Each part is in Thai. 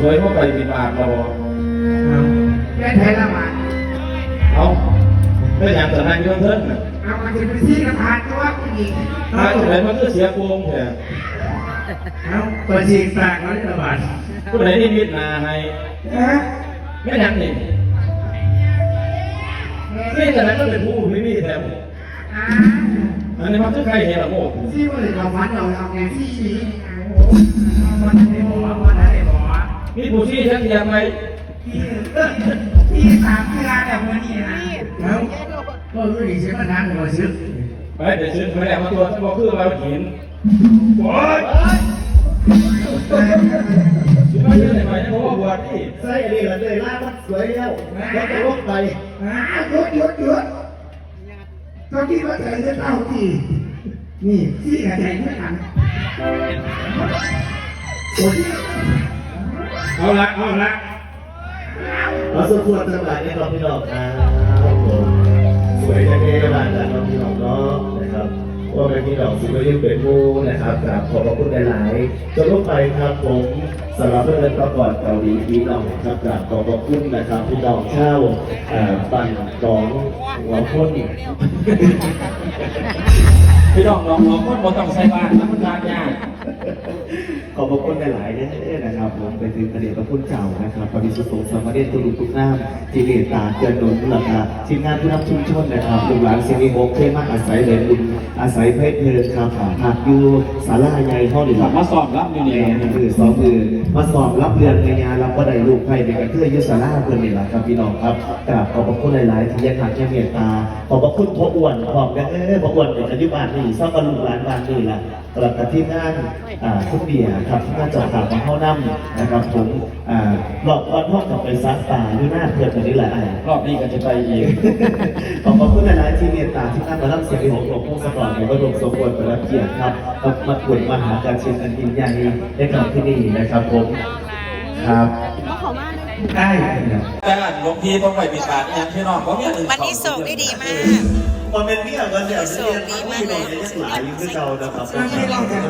สวยเข้าไปบินบาทเราแม่ไทยละหมาดเอาไม่อยากจะนั่งอยืนเทินน่ะเอามาจะไปซี่กระพานตัวผู้หญิงถ้าจะไหนมันก็เสียโกงแท้เอาเปิดฉีกปากแล้วละหมาดผู้ใดนี่มิดนาให้ฮะไม่ยังนี่นี่แต่นั้นก็เป็นผู้ไม่มีแท้อ่าอันนี้มันคือใครเห็นละโมกซี่ว่าเราฟันเราเอาไงซี่นี้ มีผู้ชี้ชักเทียมไหมพี่พี่สามเวลาแบบวันนี้นะแล้วก็รู้ดีใช่ไหมทางหัวซึกไปเดี๋ยวซื้อไปแล้วมาตัวฉันบอกคือว่าหินโอ้ยซื้อมาเยอะเลยไหมเพราะว่าบวชนี่ใส่อันนี้ละเลยล่ามันสวยแล้วแล้วก็ลบไปอ่าหยุดหยุดหยุดตอนที่ว่าใจจะเต้าที่นี่ซี่กับใจไม่ทัน เอาละเอาละเราสมควรทั้งหลายในรอบพี่น้องครับผมสวยแท้ๆบ้านกันรอบพี่น้องเนาะนะครับว่าเป็นพี่น้องสิบเรียกเป็นผู้นะครับกราบขอบพระคุณหลายๆจนลงไปครับผมสำหรับเรื่องประกอบเกาหลีพี่น้องครับกราบขอบพระคุณนะครับพี่น้องเช่าเอ่อบันกองหัวพ้นพี่น้องลองลองคนบ่ต้องใช้บ้านแล้วมันยากยาก ขอบพระคุณหลายๆเด้อนะครับผมไปถึงประเดชพระคุณเจ้านะครับพระบิสุสงฆ์สามเณรตุลุทุกน้ำที่เมตตาเกื้อหนุนหลักการทีมงานผู้นำชุมชนนะครับลูกหลานเสียงมีโมกเคยมาอาศัยเหรียญบุญอาศัยเพชรเพลินครับหากอยู่ศาลาใหญ่ห้องหรือหลักมาสอบรับอยู่แม่นี่คือสองคือมาสอบรับเรียนในงานรับก็ได้ลูกไผ่ในกระเทือยุสาราเพื่อนนี่แหละครับพี่น้องครับกราบขอบพระคุณหลายๆที่ยังหักยังเมตตาขอบพระคุณพ่ออ้วนขอบกันเออพ่ออ้วนเป็นอธิบาลนี่ซ่อมบรรลุหลานบ้านนี่แหละกลับกับที่งานอ่าทุกเบียร์ครับที่งานจอดตามมาเข้าน้ำนะครับผมอ่ารอบวันห้องกับไปซักตาอยู่หน้าเพื่อนคนนี้แหละอะรอบนี้ก็จะไปอีกขอบพระคุณหลายๆที่เมตตาที่นั่งมารับเสียงของหลวงพ่อสปอร์ตในพระบรมสมบูรณ์ประรับเกียรติครับกับมาตรวจมหาการเชียงอันยิ่งใหญ่ได้กลับที่นี่นะครับผมครับได้แต่หลวงพี่ต้องไปปิดบาทยังพี่น้องเพราะเนี่ยวันนี้โศกได้ดีมากคนเป็นพี่กับคนเดียวเรียนที่หน่อยยังหลายอยู่ที่เรานะครับไม่ลองกัน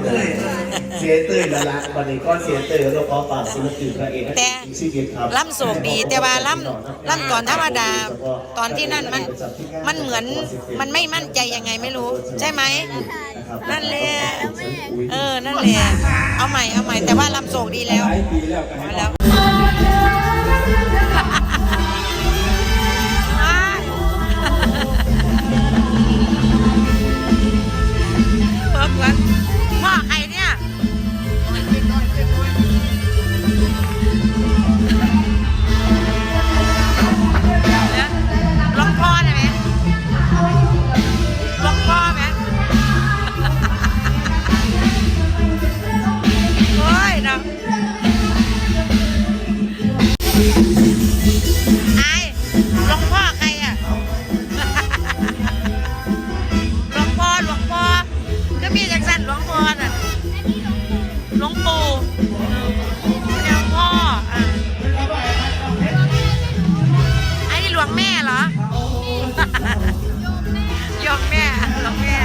เสียเตยแล้วละวันนี้ก็เสียเตยแล้วก็ฝากศิลปินพระเอกแต่ชีวิตครับล่ำโศกดีแต่ว่าล่ำล่ำก่อนธรรมดาตอนที่นั่นมันมันเหมือนมันไม่มั่นใจยังไงไม่รู้ ใช่ไหมนั่นแหละเออนั่นแหละเอาใหม่เอาใหม่แต่ว่าล่ำโศกดีแล้วแล้ว ก็มีจังสันหลวงพ่อน่ะหลวงปู่หลวงพ่ออะไอ้หลวงแม่เหรอโยมแม่หลวงแม่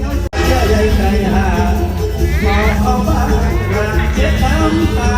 ยอะใหญ่หาขอเมา